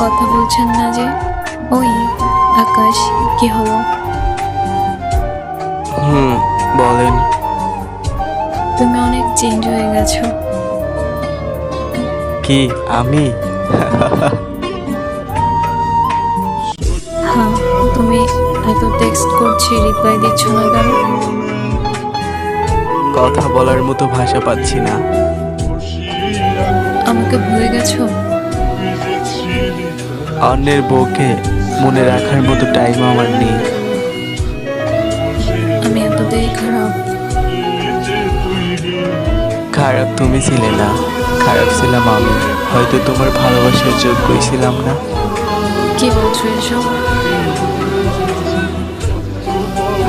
কথা বলছেন না যে ওই আকাশ কি হলো? হুম বলেন। তুমি অনেক চেঞ্জ হয়ে গেছো। কি আমি? হ্যাঁ তুমি এত টেক্সট করছি রিপ্লাই দিচ্ছ না কেন? কথা বলার মতো ভাষা পাচ্ছি না। আমাকে ভুলে গেছো? অন্যের বউকে মনে রাখার মতো টাইম আমার নেই। আমি এতটাই খারাপ। খারাপ তুমি ছিলে না খারাপ ছিলাম আমি। হয়তো তোমার ভালোবাসার যোগ্যই ছিলাম না। কি বলছো এসব?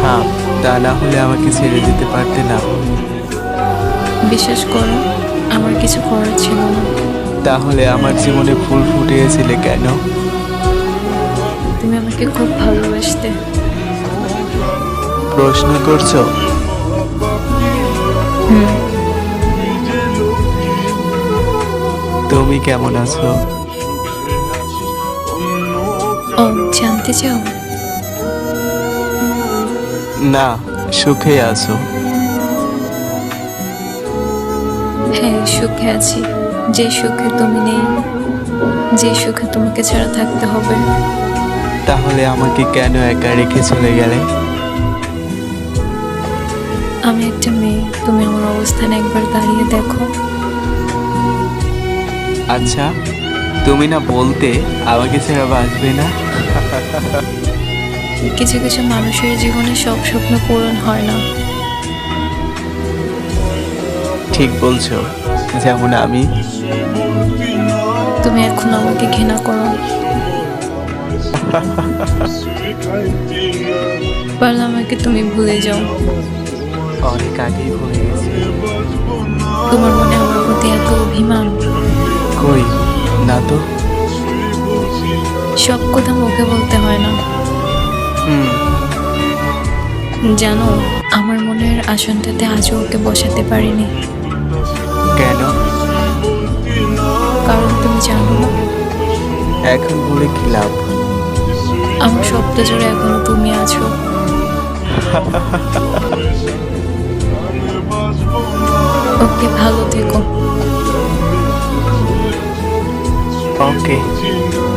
হ্যাঁ তা না হলে আমাকে ছেড়ে দিতে পারতে না। বিশ্বাস করো আমার কিছু করার ছিল না। তাহলে আমার জীবনে ফুল ফুটিয়েছিলে কেন? আমাকে খুব ভালোবাসতে। প্রশ্ন করছ? তুমি কেমন আছো? ও জানতে চাও? না সুখে আছো। হ্যাঁ সুখে আছি। যে সুখে তুমি নেই যে সুখে তোমাকে ছাড়া থাকতে হবে। তাহলে আমাকে কেন একা রেখে চলে গেলে? আমি একটা মেয়ে তুমি আমার অবস্থানে একবার দাঁড়িয়ে দেখো। আচ্ছা তুমি না বলতে আমাকে ছাড়া বাঁচবে না? কিছু কিছু মানুষের জীবনে সব স্বপ্ন পূরণ হয় না। ঠিক বলছো যেমন আমি। তুমি এখন আমাকে ঘৃণা করো। পারলে আমাকে তুমি ভুলে যাও। অনেক আগেই ভুলে গেছি। তোমার মনে আমার প্রতি এত অভিমান? কই? না তো। সব কথা মুখে বলতে হয় না। হুম। জানো আমার মনের আসনটাতে আজও ওকে বসাতে পারিনি। কেন? কারণ তুমি জানো না। এখন বলে কি লাভ? আমার সপ্ত জোরে এখনও তুমি আছো। ওকে ভালো থেকো। ওকে।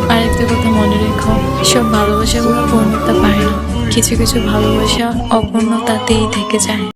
আরেকটা কথা মনে রেখো সব ভালোবাসাগুলো পূর্ণতা পায় না। কিছু কিছু ভালোবাসা অপূর্ণতাতেই থেকে যায়।